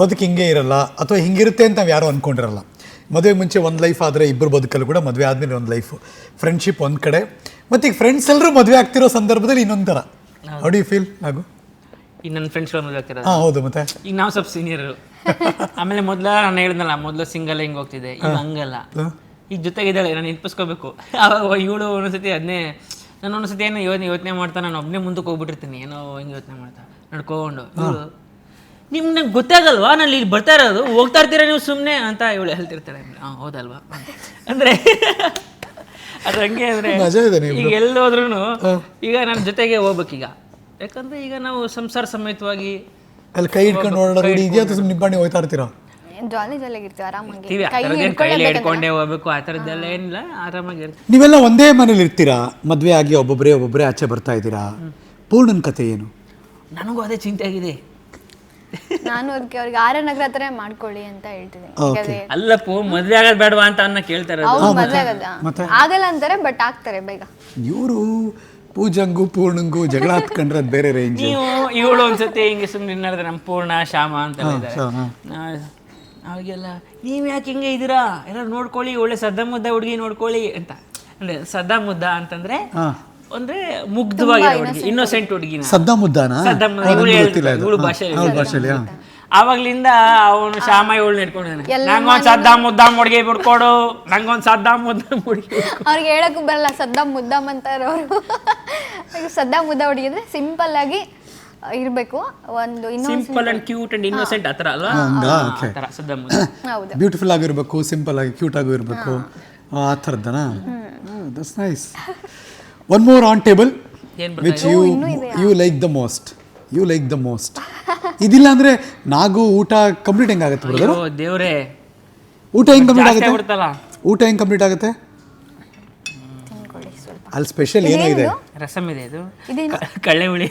ಬದುಕು ಹಿಂಗೆ ಇರಲ್ಲ ಅಥವಾ ಹಿಂಗಿರುತ್ತೆ ಅಂತ ನಾವು ಯಾರು ಅಂದ್ಕೊಂಡಿರಲ್ಲ ಮದುವೆ ಮುಂಚೆ ಒಂದು ಲೈಫ್ ಆದರೆ ಇಬ್ಬರು ಬದುಕಲ್ಲೂ ಕೂಡ ಮದುವೆ ಆದಮೇಲೆ ಒಂದು ಲೈಫು ಫ್ರೆಂಡ್ಶಿಪ್ ಒಂದು ಕಡೆ. ಮತ್ತು ಈಗ ಫ್ರೆಂಡ್ಸ್ ಎಲ್ಲರೂ ಮದುವೆ ಆಗ್ತಿರೋ ಸಂದರ್ಭದಲ್ಲಿ ಇನ್ನೊಂದು ಥರ ಹೌ ಡು ಯು ಫೀಲ್ ಆಗು ಈಗ ನನ್ನ ಫ್ರೆಂಡ್ಸ್ಗಳು ಮದುವೆ ಆಗ್ತಿರೋದು. ಹಾಂ ಹೌದು ಮತ್ತೆ? ಈಗ ನಾವು ಸ್ವಲ್ಪ ಸೀನಿಯರು ಆಮೇಲೆ ಮೊದಲ ನಾನು ಹೇಳಿದ್ನಲ್ಲ ಮೊದಲು ಸಿಂಗಲ್ ಹಿಂಗೆ ಹೋಗ್ತಿದೆ ಈಗ ಹಂಗಲ್ಲ. ಈಗ ಜೊತೆಗಿದ್ದಾಳೆ ನಾನು ನೆನಪಿಸ್ಕೋಬೇಕು ಅವಾಗ ಇವಳು ಒಂದೊಂದ್ಸತಿ ಅದನ್ನೇ ನಾನು ಒಂದೊಂದ್ಸತಿ ಏನೋ ಯೋಚನೆ ಯೋಚನೆ ಮಾಡ್ತಾ ನಾನು ಒಬ್ಬನೇ ಮುಂದಕ್ಕೆ ಹೋಗ್ಬಿಟ್ಟಿರ್ತೀನಿ. ಏನೋ ಹಿಂಗೆ ಯೋಚನೆ ಮಾಡ್ತಾ. ನಡ್ಕೊಂಡು. ನಿಮ್ಗೆ ನಂಗೆ ಗೊತ್ತಾಗಲ್ವಾ? ನಾನು ಇಲ್ಲಿ ಬರ್ತಾ ಇರೋದು. ಹೋಗ್ತಾ ಇರ್ತೀರಾ ನೀವು ಸುಮ್ಮನೆ ಅಂತ ಇವಳು ಹೇಳ್ತಿರ್ತಾಳೆ. ಹಾಂ ಹೌದಲ್ವಾ? ಅಂದರೆ ಅದು ಹಂಗೆ ಅಂದರೆ ಮಜಾ ಇದೆ ನೀವು ಈಗ ಎಲ್ಲೋದ್ರೂ ಈಗ ನನ್ನ ಜೊತೆಗೆ ಹೋಗ್ಬೇಕೀಗ. ಯಾಕಂದ್ರೆ ಈಗ ನಾವು ಸಂಸಾರ ಸಮೇತವಾಗಿ ಅಲ್ಲಿ ಕೈ ಇಟ್ಕೊಂಡು ಓಡಾಡೋದು ಇದೆಯಾ ಅಥವಾ ಸುಮ್ಮನೆ ನಿಬ್ಬಾಣಿ ಹೋಗ್ತಾ ಇರ್ತೀರಾ? ಜಾಲಿ ಜಾಲಿಯಾಗಿರ್ತೀವಿ ಆರಾಮಾಗಿ. ಇರ್ತೀವಿ ಆ ಥರದ್ದೇನು ಕೈಲಿ ಹಿಡ್ಕೊಂಡೇ ಹೋಗ್ಬೇಕು ಆ ಥರದ್ದೆಲ್ಲ ಏನಿಲ್ಲ ಆರಾಮಾಗಿ ಇರ್ತೀವಿ. ನೀವೆಲ್ಲ ಒಂದೇ ಮನೇಲಿ ಇರ್ತೀರಾ? ಮದುವೆ ಆಗಿ ಒಬ್ಬೊಬ್ಬರೇ ಒಬ್ಬೊಬ್ಬರೇ ಆಚೆ ಬರ್ತಾ ಇದ್ದೀರಾ? ಪೂರ್ಣನ ಕತೆ ಏನು? ನನಗೂ ಅದೇ ಚಿಂತೆ ಆಗಿದೆ. ನಾನು ಅದಕ್ಕೆ ಅವ್ರಿಗೆ ಆರ್ ನಗರ ಹತ್ರ ಮಾಡ್ಕೊಳ್ಳಿ ಅಂತ ಹೇಳ್ತಿದ್ದೀನಿ. ಯಾಕಂದ್ರೆ ಅಲ್ಲಪ್ಪು ಮದ್ವೆ ಆಗೋದ್ ಬೇಡವಾ ಅಂತ ಅನ್ನ ಕೇಳ್ತಾರೆ ಅವ್ರು ಮದ್ವೆ ಆಗದ ಆಗಲ್ಲ. ಅಂತಾರೆ ಬಟ್ ಆಗ್ತಾರೆ ಬೇಗ. ಇವರು ಪೂಜಂಗೂ ಪೂರ್ಣಂಗು ಜಗಳ ಹತ್ಕೊಂಡ್ರೆ ಅದು ಬೇರೆ ರೇಂಜ್ ನೀವು ಇವಳು ಒಂದ್ಸತಿ ಹಿಂಗೆ ಸುಮ್ಮನೆ ನಡೆದ್ರೆ ನಮ್ಮ ಪೂರ್ಣ ಶ್ಯಾಮ ಅಂತ ಇದ್ದಾರೆ ಅವಾಗೆಲ್ಲ ನೀವು ಯಾಕೆ ಹಿಂಗೆ ಇದ್ದೀರಾ? ಎಲ್ಲ ನೋಡ್ಕೊಳ್ಳಿ ಒಳ್ಳೆ ಸದ್ದ ಮುದ್ದ ಹುಡುಗಿ ನೋಡ್ಕೊಳ್ಳಿ ಅಂತ. ಅಂದ್ರೆ ಸದ್ದ ಮುದ್ದ ಅಂತಂದ್ರೆ ಅಂದ್ರೆ ಮುಗ್ಧವಾಗಿ ಹುಡುಗಿ ಇನ್ನೋಸೆಂಟ್ ಹುಡುಗಿನ. ಸದ್ದ ಮುದ್ದಾನ ಸದ್ದ ಮುದ್ದ ಇವಳು ಹೇಳ್ತಿಲ್ಲ ಭಾಷೆ ಭಾಷೆಲಿ ಆವಾಗ್ಲಿಂದ ಅವನು ಶ್ಯಾಮ ಇವಳು ನಡ್ಕೊಂಡಿದ್ದಾನೆ ನಂಗೊಂದ್ ಸದ್ದ ಮುದ್ದಾಮ್ ಹುಡುಗಿ ಬಿಡ್ಕೊಡು. ನಂಗೊಂದ್ ಸದ್ದ ಮುದ್ದಾಮ್ ಹುಡುಗಿ ಅವ್ರಿಗೆ ಹೇಳಕ್ಕೂ ಬರಲ್ಲ ಸದ್ದಾಮ್ ಮುದ್ದಾಮ್ ಅಂತಾರೆ ಅವರು ಸದ್ದಾಮ್ ಮುದ್ದ ಹುಡುಗಿದ್ರೆ ಸಿಂಪಲ್ ಆಗಿ ಇರಬೇಕು. ಒಂದು simple and cute and innocent ಆತರ ಅಲ್ವಾ? ಆ ಥರ ಸದ್ದ ಮುದ್ದ. ಹೌದು. ಬ್ಯೂಟಿಫುಲ್ ಆಗಿರ್ಬೇಕು ಸಿಂಪಲ್ ಆಗಿ ಕ್ಯೂಟ್ ಆಗಿ ಇರಬೇಕು. ಆ ಥರದ್ದನಾ? That's nice one more on table ಏನ್ which you you like the most you like the most ಇದಿಲ್ಲ ಅಂದ್ರೆ ನಾಗು ಊಟ ಕಂಪ್ಲೀಟ್ ಹೆಂಗಾಗುತ್ತೆ ಬ್ರದರ್ ದೇವ್ರೇ. ಊಟ ಹೆಂಗ್ ಕಂಪ್ಲೀಟ್ ಆಗುತ್ತೆ? ಊಟ ಹೆಂಗ್ ಕಂಪ್ಲೀಟ್ ಆಗುತ್ತೆ? ಅಲ್ಲಿ ಸ್ಪೆಷಲ್ ಏನೋ ಇದೆ. ರಸಮ್ ಇದೆ ಇದು. ಕಳ್ಳೆ ಹುಳಿ.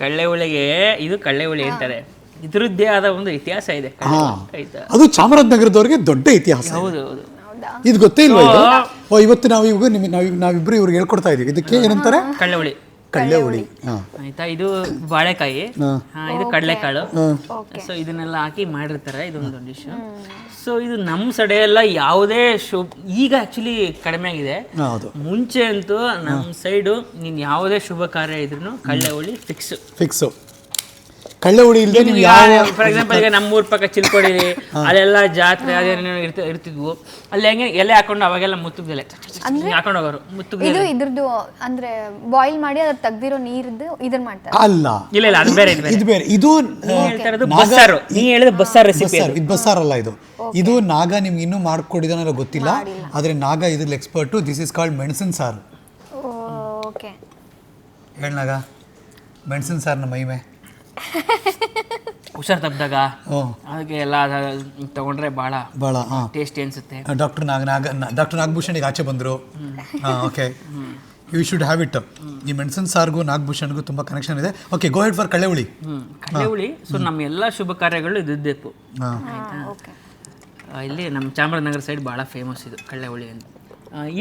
ಕಳ್ಳೆ ಹುಳಿಗೆ ಇದು ಕಳ್ಳೆ ಹುಳಿ ಅಂತಾರೆ. ಇದ್ರದ್ದೇ ಆದ ಒಂದು ಇತಿಹಾಸ ಇದೆ. ಅದು ಚಾಮರಾಜನಗರದವ್ರಿಗೆ ದೊಡ್ಡ ಇತಿಹಾಸ. ಹೌದು ಹೌದಾ. ಇದು ಗೊತ್ತೇ ಇಲ್ವಾ ಇದು ಓ ಇವತ್ತು ನಾವು ಇವಾಗ ನಿಮಗೆ ನಾವು ನಾವಿಬ್ರು ಇವ್ರಿಗೆ ಹೇಳ್ಕೊಡ್ತಾ ಇದೀವಿ. ಇದಕ್ಕೆ ಏನಂತಾರೆ? ಕಳ್ಳೆ ಹುಳಿ ಕಳ್ಳೆ ಹುಳಿ ಹಾ. ಆಯ್ತಾ? ಇದು ಬಾಳೆಕಾಯಿ. ಹಾ. ಇದು ಕಡಲೆಕಾಳು. ಸೊ ಇದನ್ನೆಲ್ಲ ಹಾಕಿ ಮಾಡಿರ್ತಾರೆ ಇದೊಂದು ಡಿಶ್ ಸೊ ಇದು ನಮ್ಮ ಸಡೆ ಎಲ್ಲ ಯಾವುದೇ ಶುಭ ಈಗ ಆಕ್ಚುಲಿ ಕಡಿಮೆ ಆಗಿದೆ. ಹೌದು. ಮುಂಚೆ ಅಂತೂ ನಮ್ಮ ಸೈಡು ನೀನು ಯಾವುದೇ ಶುಭ ಕಾರ್ಯ ಇದ್ರೂ ಕಳ್ಳೆ ಹುಳಿ ಫಿಕ್ಸ್ ಫಿಕ್ಸು ಕಳ್ಳೆ ಹುಡಿ ಇಲ್ಲದೆ ನೀವು ಯಾವ ಫಾರ್ ಎಕ್ಸಾಂಪಲ್ ಈಗ ನಮ್ಮೂರ ಪಕ್ಕ ಚಿಲ್ಕೊಡಿಲಿ ಅಲ್ಲೆಲ್ಲ ಜಾತ್ರೆ ಅದೇನೇನೋ ಇರ್ತ ಇರ್ತಿದ್ವು. ಅಲ್ಲಿ ಹೆಂಗೆ ಎಲೆ ಹಾಕೊಂಡು ಅವಾಗೆಲ್ಲ ಮುತ್ತುಗ್ದೆಲೆ. ಹಾಕೊಂಡು ಹೋಗೋರು ಮುತ್ತುಗದೆಲೆ. ಇದು ಇದ್ರದ್ದು ಅಂದ್ರೆ ಬಾಯ್ಲ್ ಮಾಡಿ ಅದ್ರ ತೆಗ್ದಿರೋ ನೀರ್ದು ಇದನ್ನ ಮಾಡ್ತಾರೆ. ಅಲ್ಲ. ಇಲ್ಲ ಇಲ್ಲ ಅದು ಬೇರೆ ಇದು ಬೇರೆ. ಇದು ಬೇರೆ. ಇದು ನೀ ಹೇಳ್ತಾ ಇರೋದು ಬಸ್ಸಾರು. ನೀ ಹೇಳಿದ ಬಸ್ಸಾರು ರೆಸಿಪಿ ಬಸ್ಸಾರ್ ಇದು ಬಸ್ಸಾರಲ್ಲ ಇದು. ಇದು ನಾಗ ನಿಮ್ಗೆ ಇನ್ನೂ ಮಾಡ್ಕೊಡಿದಾನಲ್ಲ ಗೊತ್ತಿಲ್ಲ. ಆದ್ರೆ ನಾಗ ಇದ್ರಲ್ಲಿ ಎಕ್ಸ್ಪರ್ಟು ದಿಸ್ ಇಸ್ ಕಾಲ್ಡ್ ಮೆಣಸಿನ ಸಾರು. ಓಕೆ. ಹೇಳ ನಾಗ. ಮೆಣಸಿನ ನಮ್ಮ ಮಹಿಮೆ. ಹುಷಾರ್ ತಪ್ಪಿದಾಗ ಹ್ಞೂ ಅದಕ್ಕೆ ಎಲ್ಲ ತಗೊಂಡ್ರೆ ಭಾಳ ಭಾಳ ಹಾಂ ಟೇಸ್ಟಿ ಅನ್ಸುತ್ತೆ. ಡಾಕ್ಟರ್ ನಾಗ ನಾಗ ಡಾಕ್ಟರ್ ನಾಗಭೂಷಣ್ ಈಗ ಆಚೆ ಬಂದರು. ಹಾಂ okay you should have it ಈ ಮೆಣಸಿನ ಸಾರ್ಗೂ ನಾಗಭೂಷಣ್ಗೂ ತುಂಬ ಕನೆಕ್ಷನ್ ಇದೆ. ಓಕೆ ಗೋ ಹೆಡ್ ಫಾರ್ ಕಳೆಹುಳಿ ಕಳೆಹುಳಿ ಹುಳಿ ಸೊ ನಮ್ಮ ಎಲ್ಲ ಶುಭ ಕಾರ್ಯಗಳು ಓಕೆ ಇಲ್ಲಿ ನಮ್ಮ ಚಾಮರಾಜನಗರ ಸೈಡ್ ಭಾಳ ಫೇಮಸ್ ಇದು ಕಳೆಹುಳಿ ಹುಳಿ ಅಂತ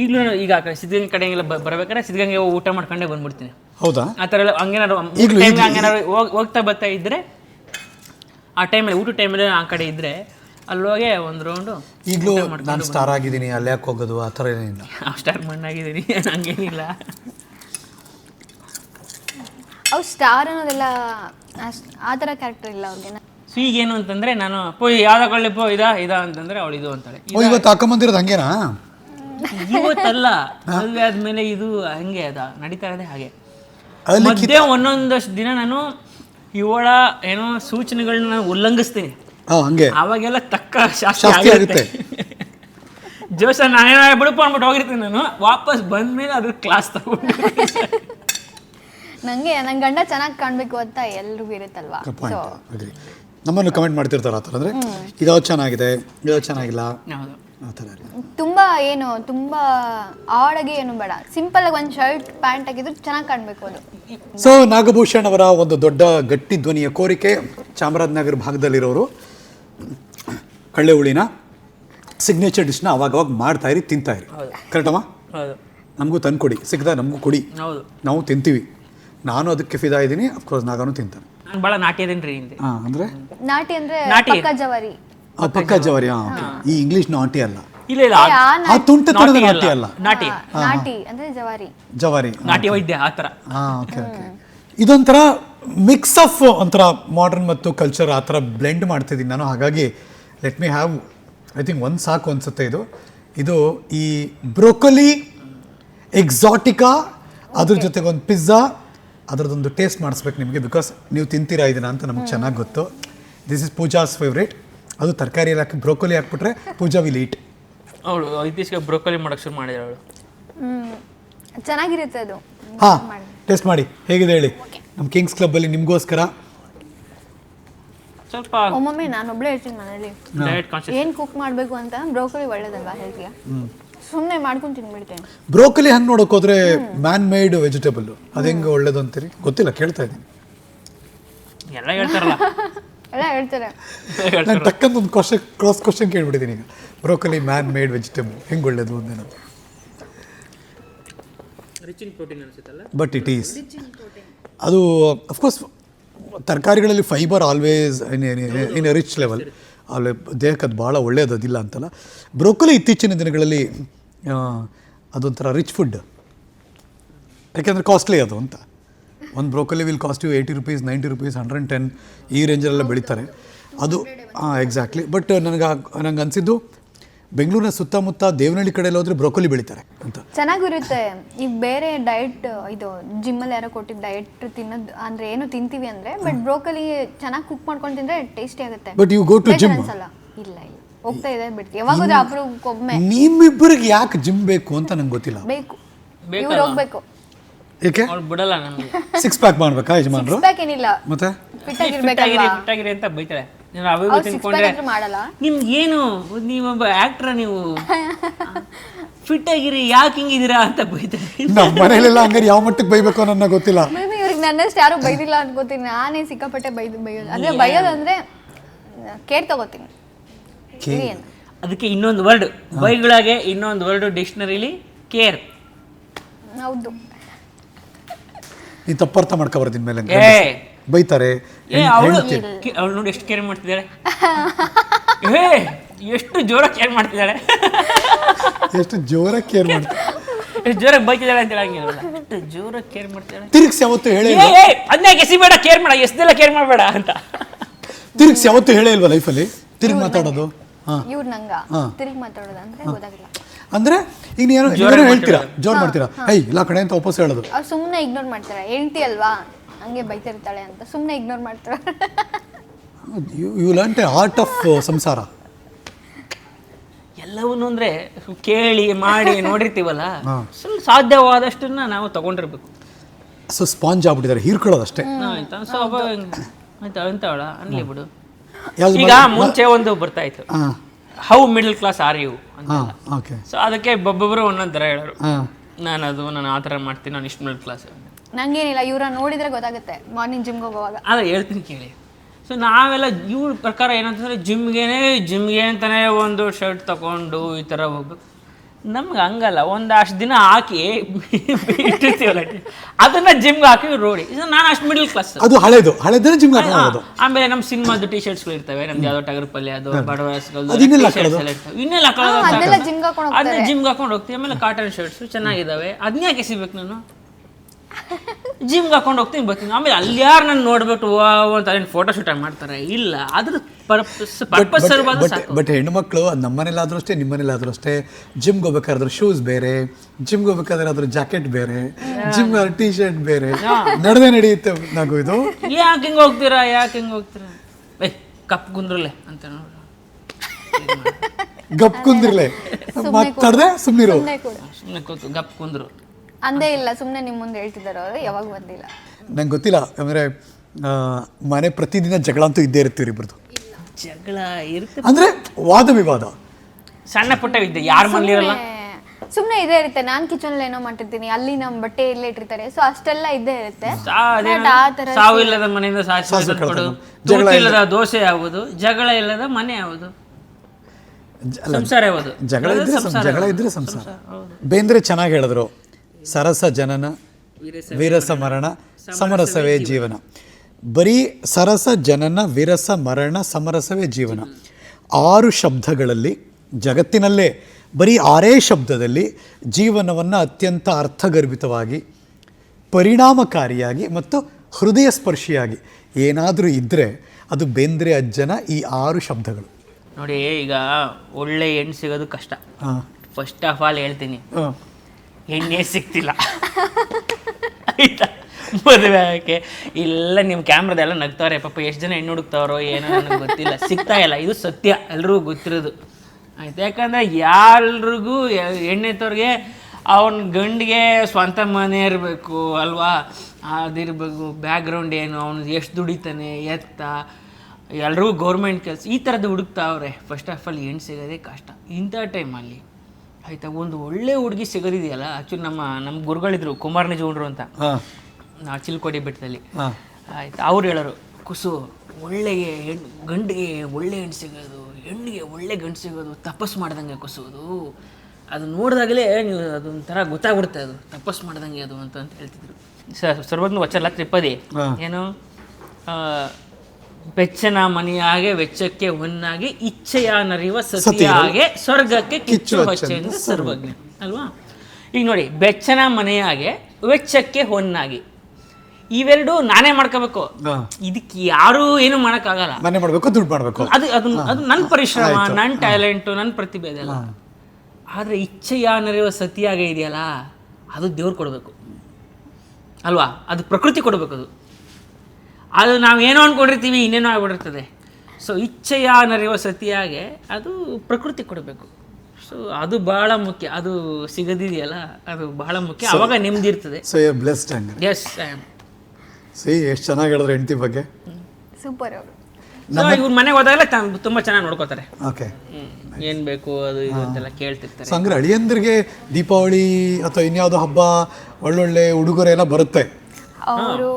ಈಗಲೂ ಈಗ ಸಿದ್ಧಗಂಗೆ ಕಡೆ ಎಲ್ಲ ಬರಬೇಕಾದ್ರೆ ಸಿದ್ಧಗಂಗೆ ಊಟ ಮಾಡ್ಕೊಂಡೇ ಬಂದ್ಬಿಡ್ತೀನಿ. ಹೌದಾ? ಆ ಥರ ಎಲ್ಲ ಹಂಗೇನಾದ್ರು ಈಗ್ಲೂ ಹಂಗೇನಾದ್ರು ಹೋಗ್- ಹೋಗ್ತಾ ಬರ್ತಾ ಇದ್ರೆ ಆ ಟೈಮಲ್ಲಿ ಊಟ ಟೈಮಲ್ಲಿ ಆ ಕಡೆ ಇದ್ರೆ ಅಲ್ಲೋಗೆ ಹೋಗಿ ಒಂದು ರೌಂಡು ಈಗಲೂ ನಾನು ಸ್ಟಾರ್ ಆಗಿದ್ದೀನಿ ಅಲ್ಲಿ ಯಾಕೆ ಹೋಗೋದು ಆ ಥರ ಏನಿಲ್ಲ. ಸ್ಟಾರ್ ಮಣ್ಣಾಗಿದ್ದೀನಿ ಹಂಗೇನಿಲ್ಲ. ಅವು ಸ್ಟಾರ್ ಅನ್ನೋದೆಲ್ಲ ಅಷ್ಟ್- ಆ ಥರ ಕ್ಯಾರೆಕ್ಟರ್ ಇಲ್ಲ ಅವ್ರಿಗೆ. ಸೊ ಈಗೇನು ಅಂತಂದ್ರೆ ನಾನು ಪೋ ಯಾವ್ದ ಕೊಳ್ಳಿ ಪೋ ಇದಾ ಇದಾ ಅಂತಂದ್ರೆ ಅವಳು ಇದು ಅಂತಾಳೆ. ಓ ಇವತ್ತು ಹಾಕೊಂಬಂದಿರೋದು ಹಂಗೇನಾ? ಇವತ್ತಲ್ಲ ಮದುವೆ ಆದ್ಮೇಲೆ ಇದು ಹಂಗೆ ಅದ ನಡೀತಾ ಇರೋದೇ ಹಾಗೆ. ಮಧ್ಯೆ ಒಂದೊಂದಷ್ಟು ದಿನ ನಾನು ಇವಳ ಏನೋ ಸೂಚನೆಗಳನ್ನ ನಾನು ಉಲ್ಲಂಘಿಸ್ತೀನಿ. ಹಂಗೆ. ಅವಾಗೆಲ್ಲ ತಕ್ಕ ಶಾಸ್ತಿ ಆಗುತ್ತೆ. ಜೋಶ ನಾನೇನ ಬಿಡುಪ ಅಂದ್ಬಿಟ್ಟು ಹೋಗಿರ್ತೀನಿ ನಾನು. ವಾಪಸ್ ಬಂದ್ಮೇಲೆ ಅದ್ರ ಕ್ಲಾಸ್ ತಗೊಂಡು. ನಂಗೆ ನನ್ನ ಗಂಡ ಚೆನ್ನಾಗಿ ಕಾಣಬೇಕು ಅಂತ ಎಲ್ರಿಗೂ ಇರುತ್ತಲ್ವಾ? ಸೊ ನಮ್ಮನ್ನು ಕಮೆಂಟ್ ಮಾಡ್ತಿರ್ತಾರೆ ಆ ಥರ ಅಂದರೆ ಚೆನ್ನಾಗಿದೆ ಇದಾವ್ ಚೆನ್ನಾಗಿಲ್ಲ? ಹೌದು. ಆ ಥರ ಎಲ್ಲ. ತುಂಬಾ ಏನು ತುಂಬಾ ಆಳಗೆ ಏನು ಬೇಡ. ಸಿಂಪಲ್ ಆಗಿ ಒಂದು ಶರ್ಟ್ ಪ್ಯಾಂಟ್ ಹಾಕಿದ್ರು ಚೆನ್ನಾಗಿ ಕಾಣಬೇಕು ಅದು. ಸೊ ನಾಗಭೂಷಣ್ ಅವರ ಒಂದು ದೊಡ್ಡ ಗಟ್ಟಿ ಧ್ವನಿಯ ಕೋರಿಕೆ ಚಾಮರಾಜನಗರ ಭಾಗದಲ್ಲಿರೋರು ಕಳ್ಳೆ ಹುಳಿನ ಸಿಗ್ನೇಚರ್ ಡಿಶ್ನ ಅವಾಗ ಅವಾಗ ಮಾಡ್ತಾ ಇರಿ ತಿಂತಾ ಇರಿ. ಕರೆಕ್ಟಮ್ಮ ಹೌದು. ನಮಗೂ ತಂದು ಕೊಡಿ ಸಿಗ್ದ ನಮಗೂ ಕೊಡಿ. ಹೌದು. ನಾವು ತಿಂತೀವಿ. ನಾನು ಅದಕ್ಕೆ ಫಿದಾ ಇದ್ದೀನಿ ಅಫ್ಕೋರ್ಸ್ ನಾಗನು ತಿಂತಾನೆ. ನಾನು ಭಾಳ ನಾಟಿ ಅದೇನು ರೀ ಹಿಂದೆ. ಹಾಂ ಅಂದರೆ? ನಾಟಿ ಅಂದ್ರೆ ನಾಟಿ. ಪಕ್ಕ ಜವಾರಿ. ಪಕ್ಕ ಜವರಿ ಹಾಂ. ಈ ಇಂಗ್ಲಿಷ್ ನಾಟಿ ಅಲ್ಲ. ಇಲ್ಲ ಇಲ್ಲ ಆ ಆ ತುಂಟ ನಾಟಿ ನಾಟಿ ಅಲ್ಲ. ನಾಟಿ ನಾಟಿ ಅಂದ್ರೆ ಜವಾರಿ. ಜವಾರಿ ನಾಟಿ ವೈದ್ಯ ಆ ಥರ. ಹಾ ಓಕೆ ಓಕೆ ಇದೊಂಥರ ಮಿಕ್ಸ್ ಆಫ್ ಒಂಥರ ಮಾಡರ್ನ್ ಮತ್ತು ಕಲ್ಚರ್ ಆ ಥರ ಬ್ಲೆಂಡ್ ಮಾಡ್ತಿದ್ದೀನಿ ನಾನು. ಹಾಗಾಗಿ let me have I think ಒಂದು ಸಾಕು ಅನ್ಸುತ್ತೆ ಇದು. ಇದು ಈ ಬ್ರೋಕೊಲಿ ಎಕ್ಸಾಟಿಕಾ ಅದ್ರ ಜೊತೆಗೆ ಒಂದು ಪಿಜ್ಜಾ ಅದರದೊಂದು ಟೇಸ್ಟ್ ಮಾಡಿಸ್ಬೇಕು ನಿಮಗೆ ಬಿಕಾಸ್ ನೀವು ತಿಂತೀರಾ ಇದನ್ನ ಅಂತ ನಮ್ಗೆ ಚೆನ್ನಾಗಿ ಗೊತ್ತು. ದಿಸ್ ಇಸ್ ಪೂಜಾಸ್ ಫೇವ್ರೇಟ್ ಅದು ತರಕಾರಿ ಹಾಕಿ ಬ್ರೋಕೊಲಿ ಹಾಕ್ಬಿಟ್ರೆ ಪೂಜಾ ವಿಲ್ ಈಟ್. ಅವಳು ಇತ್ತೀಚೆಗೆ ಬ್ರೋಕೊಲಿ ಮಾಡಕ್ಕೆ ಶುರು ಮಾಡಿದ್ರು ಅವಳು. ಹ್ಮ್ ಚೆನ್ನಾಗಿರುತ್ತೆ ಅದು. ಹಾ ಟೇಸ್ಟ್ ಮಾಡಿ. ಹೇಗಿದೆ ಹೇಳಿ? ನಮ್ಮ ಕಿಂಗ್ಸ್ ಕ್ಲಬ್ಬಲ್ಲಿ ನಿಮಗೋಸ್ಕರ? ಸ್ವಲ್ಪ ಒಮ್ಮೊಮ್ಮೆ ನಾನೊಬ್ಳೆ ಹೇಳ್ತೀನಿ ಮನೇಲಿ. ಡಯಟ್ ಕಾನ್ಶಿಯಸ್ ಏನ್ ಕುಕ್ ಮಾಡಬೇಕು ಅಂತ ಬ್ರೋಕೊಲಿ ಒಳ್ಳೇದಲ್ವಾ ಹ್ಮ್. ಸುಮ್ಮನೆ ಮಾಡ್ಕೊಂಡು ತಿನ್ಬಿಡ್ತೇನೆ. ಬ್ರೋಕೊಲಿ ಹಂಗೆ ನೋಡೋಕೆ ಹೋದ್ರೆ ಮ್ಯಾನ್ ಮೇಡ್ ವೆಜಿಟೇಬಲ್ ಅದು ಹೆಂಗೆ ಒಳ್ಳೇದು ಅಂತೀರಿ? ಗೊತ್ತಿಲ್ಲ ಕೇಳ್ತಾ ಇದ್ದೀನಿ. ಎಲ್ಲ ಹೇಳ್ತಾರಲ್ಲ. ಎಲ್ಲ ಹೇಳ್ತಾರೆ. ನಾನು ತಕ್ಕಂತ ಒಂದು ಕ್ವಶನ್ ಕ್ರಾಸ್ ಕ್ವಶನ್ ಕೇಳ್ಬಿಟ್ಟಿದ್ದೀನಿ ಈಗ. ಬ್ರೋಕಲಿ ಮ್ಯಾನ್ ಮೇಡ್ ವೆಜಿಟೇಬಲ್ ಹೆಂಗೆ ಒಳ್ಳೇದು ಅಂದೇನು ರಿಚ್ ಇನ್ ಪ್ರೋಟೀನ್ ಅನ್ಸುತ್ತಲ್ಲ? ಬಟ್ ಇಟ್ ಈಸ್ ಅದು ಅಫ್ಕೋರ್ಸ್ ತರಕಾರಿಗಳಲ್ಲಿ fibre always in in a rich level always ದೇಹಕ್ಕೆ ಅದು ಭಾಳ ಒಳ್ಳೆಯದು ಅದಿಲ್ಲ ಅಂತಲ್ಲ. ಬ್ರೋಕಲಿ ಇತ್ತೀಚಿನ ದಿನಗಳಲ್ಲಿ ಆ, ಅದೊಂಥರ ರಿಚ್ ಫುಡ್ ಯಾಕೆಂದರೆ ಕಾಸ್ಟ್ಲಿ ಅದು ಅಂತ. ಒಂದು broccoli will cost you eighty rupees ninety rupees hundred ten ಈ ರೇಂಜಲ್ಲೆಲ್ಲ ಬೆಳೀತಾರೆ. ಅದು ಹಾಂ ಎಕ್ಸಾಕ್ಟ್ಲಿ ಬಟ್ ನನಗೆ ನನಗೆ ಅನಿಸಿದ್ದು ಬೆಂಗಳೂರಿನ ಸುತ್ತಮುತ್ತ ದೇವನಹಳ್ಳಿ ಕಡೆಯಲ್ಲಿ ಹೋದರೆ ಬ್ರೋಕಲಿ ಬೆಳೀತಾರೆ ಅಂತ. ಚೆನ್ನಾಗಿರುತ್ತೆ. ಈಗ ಬೇರೆ ಡಯಟ್ ಇದು ಜಿಮ್ಮಲ್ಲಿ ಯಾರೋ ಕೊಟ್ಟಿದ್ದ ಡಯಟ್ ತಿನ್ನೋದು ಅಂದ್ರೆ ಏನು ತಿಂತೀವಿ ಅಂದ್ರೆ ಬಟ್ ಬ್ರೋಕಲಿ ಚೆನ್ನಾಗಿ ಕುಕ್ ಮಾಡ್ಕೊಂಡು ತಿಂದ್ರೆ ಟೇಸ್ಟಿ ಆಗುತ್ತೆ. But you go to gym ಅನ್ಸಲ್ಲ. ಇಲ್ಲ ಇಲ್ಲ. ಹೋಗ್ತಾ ಇದೆ ಬಿಡ್ತೀವಿ. ಅಪ್ರೂವ್ ಅಪರೂಪಕ್ಕೊಮ್ಮೆ. ನಿಮ್ಮಿಬ್ಬರಿಗೆ ಯಾಕೆ ಜಿಮ್ ಬೇಕು ಅಂತ ನಂಗೆ ಗೊತ್ತಿಲ್ಲ. ಬೇಕು. ಇವ್ರು ಹೋಗ್ಬೇಕು. ಏಕೆ? ಬಿಡಲ್ಲ ನನಗೆ. ಸಿಕ್ಸ್ ಪ್ಯಾಕ್ ಮಾಡ್ಬೇಕಾ ಯಜಮಾನ್ರು? ಪ್ಯಾಕ್ ಏನಿಲ್ಲ. ಮತ್ತೆ? ಫಿಟ್ ಫಿಟ್ಟಾಗಿರಿ ಫಿಟ್ ಆಗಿರಿ ಅಂತ ಬೈತಾರೆ ನೀವು ಅವಿಗೂ ಅವ್ರು ಸಿಕ್ಸ್ ತಿನ್ಕೊಂಡ್ರೆ ಪ್ಯಾಕ್ ಮಾಡಲ್ಲ. ನಿಮ್ಗೇನು? ನೀವೊಬ್ಬ ಆಕ್ಟರ್ ನೀವು? ಫಿಟ್ ಆಗಿರಿ ಯಾಕೆ ಹಿಂಗಿದ್ದೀರಾ ಅಂತ ಬೈತಾರೆ ನಮ್ಮ ಮನೇಲೆಲ್ಲ ಹಂಗಾರೆ ಯಾವ ಮಟ್ಟಕ್ಕೆ ಬೈಬೇಕು ಅನ್ನೋ ಗೊತ್ತಿಲ್ಲ. ಮೇಬಿ ಇವ್ರಿಗೆ ನನ್ನಷ್ಟು ಯಾರು ಬೈದಿಲ್ಲ ಅನ್ಕೋತೀನಿ ನಾನೇ ಸಿಕ್ಕಾಪಟ್ಟೆ ಬೈದು ಬೈಯೋದು. ಅಂದ್ರೆ ಬೈಯೋದಂದ್ರೆ ಕೇರ್ ತಗೋತೀನಿ. ಕೇರ್. ಅದಕ್ಕೆ ಇನ್ನೊಂದು ವರ್ಡ್ ಬೈಗಳಾಗೆ ಇನ್ನೊಂದು ವರ್ಡ್ ಡಿಕ್ಷನರಿಲಿ ಕೇರ್ ಹೌದು. ನೀನು ತಪ್ಪರ್ಥ ಮಾಡ್ಕೊಬಾರ್ದು ಮೇಲೆ ಏ. ಬೈತಾರೆ. ಏ ಅವಳು ಅವಳು ನೋಡಿ ಎಷ್ಟು ಕೇರ್ ಮಾಡ್ತಿದ್ದಾಳೆ. ಏ ಎಷ್ಟು ಜೋರಾಗಿ ಕೇರ್ ಮಾಡ್ತಿದ್ದಾಳೆ. ಎಷ್ಟು ಜೋರಾಗಿ ಕೇರ್ ಮಾಡ್ತಾರೆ ಎಷ್ಟು ಜೋರಾಗಿ ಬೈತಿದ್ದಾಳೆ ಅಂತ ಹೇಳಂಗಿಲ್ಲ ಎಷ್ಟು ಜೋರಾಗಿ ಕೇರ್ ಮಾಡ್ತಿದ್ದಾಳೆ. ತಿರುಗಿಸಿ ಯಾವತ್ತು ಹೇಳೇ ಏ ಏ ಅದನ್ನ ಎಸಿಬೇಡ ಕೇರ್ ಮಾಡ ಎಷ್ಟೆಲ್ಲ ಕೇರ್ ಮಾಡಬೇಡ ಅಂತ. ತಿರುಗಿಸಿ ಯಾವತ್ತು ಹೇಳೇ ಇಲ್ವಾ ಲೈಫಲ್ಲಿ ತಿರುಗಿ ಮಾತಾಡೋದು. ಹಾಂ. ಇವ್ರು ನಂಗ ತಿರುಗಿ ಮಾತಾಡೋದು ಅಂದ್ರೆ ಗೊತ್ತಾಗಿಲ್ಲ ಅಂದರೆ ಈಗ ನೀನು ಏನೋ ಹೇಳ್ತೀರಾ ಜೋರ್ ಮಾಡ್ತೀರಾ? ಐ ಇಲ್ಲ ಕಡೆ ಅಂತ ವಾಪಸ್ ಹೇಳೋದು. ಅವ್ರು ಸುಮ್ಮನೆ ಇಗ್ನೋರ್ ಮಾಡ್ತಾರೆ. ಹೇಳ್ತಿ ಅಲ್ವಾ? ಹಂಗೆ ಬೈತಿರ್ತಾಳೆ ಅಂತ ಸುಮ್ಮನೆ ಇಗ್ನೋರ್ ಮಾಡ್ತಾರೆ. You learn a art of ಸಂಸಾರ ಎಲ್ಲವನ್ನು ಅಂದ್ರೆ ಕೇಳಿ ಮಾಡಿ ನೋಡಿರ್ತೀವಲ್ಲ? ಸ್ವಲ್ಪ ಸಾಧ್ಯವಾದಷ್ಟನ್ನ ನಾವು ತಗೊಂಡಿರ್ಬೇಕು. So sponge ಆಗ್ಬಿಟ್ಟಿದ್ದಾರೆ. ಹೀರ್ಕೊಳ್ಳೋದು ಅಷ್ಟೇ. ಆಯ್ತಾ? ಸೊ ಅವ ಆಯ್ತಾ? ಅಂತವಳ? ಅನ್ಲಿ ಬಿಡು. ಯಾವ್ದು ಈಗ ಮುಂಚೆ ಒಂದು ಬರ್ತಾ ಇತ್ತು. ಹಾಂ ಮಿಡಲ್ ಕ್ಲಾಸ್ ಆರ್ ಯು ಅಂತ ಓಕೆ ಸೊ ಅದಕ್ಕೆ ಒಬ್ಬೊಬ್ಬರು ಒಂದೊಂದು ಥರ ಹೇಳೋರು. ನಾನು ಅದು ನಾನು ಆ ಥರ ಮಾಡ್ತೀನಿ ನಾನು ಇಷ್ಟು ಮಿಡಲ್ ಕ್ಲಾಸ್ ನಂಗೇನಿಲ್ಲ ಇವ್ರ ನೋಡಿದ್ರೆ ಗೊತ್ತಾಗುತ್ತೆ ಮಾರ್ನಿಂಗ್ ಜಿಮ್ಗೆ ಹೋಗುವಾಗ. ಅಲ್ಲ ಹೇಳ್ತೀನಿ ಕೇಳಿ. ಸೊ ನಾವೆಲ್ಲ ಇವ್ರ ಪ್ರಕಾರ ಏನಂತಂದ್ರೆ ಜಿಮ್ಗೆನೆ ಜಿಮ್ಗೆ ಅಂತಾನೆ ಒಂದು ಶರ್ಟ್ ತಗೊಂಡು ಈ ಥರ ಹೋಗ್ಬೇಕು. ನಮ್ಗೆ ಹಂಗಲ್ಲ ಒಂದು ಅಷ್ಟು ದಿನ ಹಾಕಿ ಇಟ್ಟಿರ್ತೀವಲ್ಲ ಅದನ್ನ ಜಿಮ್ಗೆ ಹಾಕಿ ರೋಡಿ ನಾನು ಅಷ್ಟು ಮಿಡಲ್ ಕ್ಲಾಸ್ ಅದು ಹಳೆದು. ಹಳೆದ್ರೆ ಜಿಮ್ ಆಮೇಲೆ ನಮ್ಮ ಸಿನಿಮಾದು ಟಿ ಶರ್ಟ್ಸ್ಗಳು ಇರ್ತವೆ. ನಮ್ದು ಯಾವ್ದೋ ಟಗರ್ ಪಲ್ಯ ಅದು ಬಡವಸ್ಗಳು ಇನ್ನೆಲ್ಲ ಇನ್ನೆಲ್ಲ ಹಾಕೊಳ್ಳೋದು ಅಂತ ಜಿಮ್ಗೆ ಹಾಕೊಂಡು ಅದನ್ನ ಜಿಮ್ಗೆ ಹಾಕೊಂಡು ಹೋಗ್ತೀವಿ. ಆಮೇಲೆ ಕಾಟನ್ ಶರ್ಟ್ಸ್ ಚೆನ್ನಾಗಿದ್ದಾವೆ ಅದನ್ನ ಯಾಕೆ ಎಸಿಬೇಕು ನಾನು? ಜಿಮ್ಗೆ ಹಾಕೊಂಡು ಹೋಗ್ತೀನಿ ಬರ್ತೀನಿ. ಆಮೇಲೆ ಅಲ್ಲಿ ಯಾರು ನಾನು ನೋಡ್ಬಿಟ್ಟು ವಾವ್ ಅಂತ ಅದೇನು ಫೋಟೋ ಶೂಟ್ ಮಾಡ್ತಾರೆ. ಇಲ್ಲ ಅದ್ರ ಪರ್ಪಸ್ ಪರ್ಪಸ್ ಸರ್ವಾದ ಬಟ್ ಸಾಕು. ಬಟ್ ಹೆಣ್ಮಕ್ಳು ಅದು ನಮ್ಮ ಮನೇಲಾದ್ರೂ ಅಷ್ಟೇ ನಿಮ್ಮ ಮನೇಲಾದ್ರೂ ಅಷ್ಟೇ ಜಿಮ್ಗೆ ಹೋಗ್ಬೇಕಾದ್ರೆ ಶೂಸ್ ಬೇರೆ. ಜಿಮ್ಗೆ ಹೋಗ್ಬೇಕಾದ್ರೆ ಅದ್ರ ಜಾಕೆಟ್ ಬೇರೆ. ಜಿಮ್ ಟಿ ಶರ್ಟ್ ಬೇರೆ. ನಡುವೆ ನಡೆಯುತ್ತೆ ನಾವು ಇದು. ಯಾಕೆ ಹಿಂಗೆ ಹೋಗ್ತೀರಾ ಯಾಕೆ ಹಿಂಗೆ ಹೋಗ್ತೀರಾ? ಏಯ್ ಕಪ್ ಕುಂದ್ರಲೆ ಅಂತ ನೋಡು. ಗಪ್ ಕುಂದ್ರಲೆ. ಮಾತಾಡ್ದೆ ಸುಮ್ಮನಿರು ಸುಮ್ಮನೆ ಕೂತು ಗಪ್ ಕುಂದ್ರು. ಅಂದೇ ಇಲ್ಲ ಸುಮ್ಮನೆ ನಿಮ್ಮ ಮುಂದೆ ಹೇಳ್ತಿದ್ದಾರೆ ಅವರು ಯಾವಾಗ ಬಂದಿಲ್ಲ. ನಂಗೆ ಗೊತ್ತಿಲ್ಲ ಅಂದರೆ ಮನೆ ಪ್ರತಿದಿನ ಜಗಳ ಅಂತೂ ಇದ್ದೇ ಇರ್ತೀವಿ ಇಬ್ಬರದು ಜಗಳ ಇರುತ್ತೆ ಅಂದರೆ ವಾದ ವಿವಾದ. ಸಣ್ಣ ಪುಟ್ಟ ವಿದ್ಯೆ ಯಾರ ಮನೇಲಿರಲ್ಲ ಸುಮ್ಮನೆ ಇದೇ ಇರುತ್ತೆ ನಾನು ಕಿಚನಲ್ಲಿ ಏನೋ ಮಾಡಿರ್ತೀನಿ ಅಲ್ಲಿ ನಮ್ಮ ಬಟ್ಟೆ ಇಲ್ಲೇ ಇಟ್ಟಿರ್ತಾರೆ ಸೊ ಅಷ್ಟೆಲ್ಲ ಇದ್ದೇ ಇರುತ್ತೆ. ಸಾ- ಅದೇನು? But ಆ ಥರ ಸಾವು ಇಲ್ಲದ ಮನೆಯಿಂದ ಸಾಸಿವೆ ಸಾಸಿವೆ ಜಗಳ. ತೂತು ಇಲ್ಲದ ದೋಸೆ ಯಾವುದು? ಜಗಳ ಇಲ್ಲದ ಮನೆ ಯಾವುದು? ಜ- ಅಲ್ಲ, ಸಂಸಾರ ಯಾವುದು? ಜಗಳ ಇದ್ರೆ ಸಂ- ಜಗಳ? ಇದ್ರೆ ಸಂಸಾರ. ಬೇಂದ್ರೆ ಚೆನ್ನಾಗಿ ಹೇಳಿದ್ರು. ಸರಸ ಜನನ ವೀರಸ ಮರಣ ಸಮರಸವೇ ಜೀವನ. ಬರೀ ಸರಸ ಜನನ ವಿರಸ ಮರಣ ಸಮರಸವೇ ಜೀವನ. ಆರು ಶಬ್ದಗಳಲ್ಲಿ ಜಗತ್ತಿನಲ್ಲೇ ಬರೀ ಆರೇ ಶಬ್ದದಲ್ಲಿ ಜೀವನವನ್ನು ಅತ್ಯಂತ ಅರ್ಥಗರ್ಭಿತವಾಗಿ ಪರಿಣಾಮಕಾರಿಯಾಗಿ ಮತ್ತು ಹೃದಯ ಸ್ಪರ್ಶಿಯಾಗಿ ಏನಾದರೂ ಇದ್ದರೆ ಅದು ಬೇಂದ್ರೆ ಅಜ್ಜನ ಈ ಆರು ಶಬ್ದಗಳು. ನೋಡಿ ಈಗ ಒಳ್ಳೆ ಹೆಣ್ಣು ಸಿಗೋದು ಕಷ್ಟ. ಫಸ್ಟ್ ಆಫ್ ಆಲ್ ಹೇಳ್ತೀನಿ. ಹಾಂ ಹೆಣ್ಣೇ ಸಿಗ್ತಿಲ್ಲ. ಆಯ್ತಾ? ಮದುವೆ ಆಗಕ್ಕೆ. ಇಲ್ಲ ನಿಮ್ಮ ಕ್ಯಾಮ್ರದೆಲ್ಲ ನಗ್ತಾವ್ರೆ ಪಾಪ ಎಷ್ಟು ಜನ ಹೆಣ್ಣು ಹುಡುಕ್ತಾವ್ರೋ ಏನೋ ನನಗೆ ಗೊತ್ತಿಲ್ಲ. ಸಿಗ್ತಾ ಇಲ್ಲ. ಇದು ಸತ್ಯ. ಎಲ್ರಿಗೂ ಗೊತ್ತಿರೋದು. ಆಯ್ತು? ಯಾಕಂದ್ರೆ ಯಾರಿಗೂ ಹೆಣ್ಣೆತ್ತವ್ರಿಗೆ ಅವನ ಗಂಡಿಗೆ ಸ್ವಂತ ಮನೆ ಇರಬೇಕು, ಅಲ್ವಾ? ಅದಿರಬೇಕು. ಬ್ಯಾಕ್ಗ್ರೌಂಡ್ ಏನು? ಅವನು ಎಷ್ಟು ದುಡಿತಾನೆ? ಎತ್ತ? ಎಲ್ರಿಗೂ ಗೌರ್ಮೆಂಟ್ ಕೆಲಸ. ಈ ಥರದ್ದು ಹುಡುಕ್ತಾವ್ರೆ. ಫಸ್ಟ್ ಆಫ್ ಆಲ್ ಹೆಣ್ಣು ಸಿಗೋದೇ ಕಷ್ಟ. ಇಂಥ ಟೈಮಲ್ಲಿ ಆಯ್ತಾ ಒಂದು ಒಳ್ಳೆ ಹುಡುಗಿ ಸಿಗೋದಿದೆಯಲ್ಲ ಆ್ಯಕ್ಚುಲಿ ನಮ್ಮ ನಮ್ಮ ಗುರುಗಳಿದ್ರು ಕುಮಾರನ ಜೋಡ್ರು ಅಂತ. ಹಾಂ. ನಾ ಚಿಲ್ಕೋಡಿ ಬೆಟ್ಟದಲ್ಲಿ. ಹಾಂ. ಆಯ್ತು ಅವ್ರು ಹೇಳೋರು ಕುಸು ಒಳ್ಳೆ ಹೆಣ್ಣು ಗಂಡಿಗೆ ಒಳ್ಳೆ ಹೆಣ್ಣು ಸಿಗೋದು ಹೆಣ್ಣಿಗೆ ಒಳ್ಳೆ ಗಂಡು ಸಿಗೋದು ತಪಸ್ ಮಾಡ್ದಂಗೆ ಕುಸೋದು ಅದು ನೋಡಿದಾಗಲೇ ನೀವು ಅದೊಂಥರ ಗೊತ್ತಾಗ್ಬಿಡುತ್ತೆ ಅದು ತಪಸ್ ಮಾಡ್ದಂಗೆ ಅದು ಅಂತ ಅಂತ ಹೇಳ್ತಿದ್ರು. ಸರ್ ಸರ್ವಜ್ಞ ವಚಲ ತ್ರಿಪದಿ. ಏನು? ಆ, ಬೆಚ್ಚನ ಮನೆಯಾಗೆ ವೆಚ್ಚಕ್ಕೆ ಹೊನ್ನಾಗಿ ಇಚ್ಛೆಯ ನರಿವ ಸತಿಯಾಗೆ ಸ್ವರ್ಗಕ್ಕೆ ಕಿಚ್ಚು ಹಚ್ಚೆಂದು ಸರ್ವಜ್ಞ. ಅಲ್ವಾ? ಈಗ ನೋಡಿ ಬೆಚ್ಚನ ಮನೆಯಾಗೆ ವೆಚ್ಚಕ್ಕೆ ಹೊನ್ನಾಗಿ. ಇವೆರಡು ನಾನೇ ಮಾಡ್ಕೋಬೇಕು. ಇದಕ್ಕೆ ಯಾರು ಏನು ಮಾಡೋಕ್ಕಾಗಲ್ಲ. ಮನೆ ಮಾಡಬೇಕು ದುಡ್ಡು ಮಾಡಬೇಕು. ಅದು ಅದು ಅದು ನನ್ನ ಪರಿಶ್ರಮ ನನ್ನ ಟ್ಯಾಲೆಂಟು ನನ್ನ ಪ್ರತಿಭೆ ಅದೆಲ್ಲ ಆದರೆ ಇಚ್ಛೆಯ ನರಿವ ಸತಿಯಾಗೆ ಇದೆಯಲ್ಲ ಅದು ದೇವ್ರು ಕೊಡಬೇಕು. ಅಲ್ವಾ? ಅದು ಪ್ರಕೃತಿ ಕೊಡಬೇಕು ಅದು. ಅದು ನಾವು ಏನೋ ಅಂದ್ಕೊಂಡಿರ್ತೀವಿ ಇನ್ನೇನೋ ಆಗಿಬಿಡಿರ್ತದೆ ಸೊ ಇಚ್ಛೆಯ ನರಿವ ಸತಿಯಾಗೆ ಅದು ಪ್ರಕೃತಿ ಕೊಡಬೇಕು. ಸೊ ಅದು ಬಹಳ ಮುಖ್ಯ ಅದು ಸಿಗದಿದೆಯಲ್ಲ ಅದು ಬಹಳ ಮುಖ್ಯ. ಅವಾಗ ನೆಮ್ಮದಿ ಇರ್ತದೆ. ಸೊ ಯು ಬ್ಲೆಸ್ಡ್ ಹಂಗೆ ಎಸ್ ಸಿ ಎಷ್ಟು ಚೆನ್ನಾಗಿ ಹೇಳಿದ್ರೆ ಹೆಂಡತಿ ಬಗ್ಗೆ? ಸೂಪರ್ ಅವರು. ಸೊ ಇವ್ರ ಮನೆಗೆ ಹೋದಾಗಲೇ ತುಂಬ ಚೆನ್ನಾಗಿ ನೋಡ್ಕೋತಾರೆ. ಓಕೆ ಏನು ಬೇಕು ಅದು ಇದು ಅಂತೆಲ್ಲ ಕೇಳ್ತಿರ್ತಾರೆ. ಸೊ ಹಂಗಾರೆ ಅಳಿಯಂದ್ರಿಗೆ ದೀಪಾವಳಿ ಅಥವಾ ಇನ್ಯಾವುದೋ ಹಬ್ಬ ಒಳ್ಳೊಳ್ಳೆ ಉಡುಗೊರೆ ಎಲ್ಲ ಬರುತ್ತೆ. ಅವರು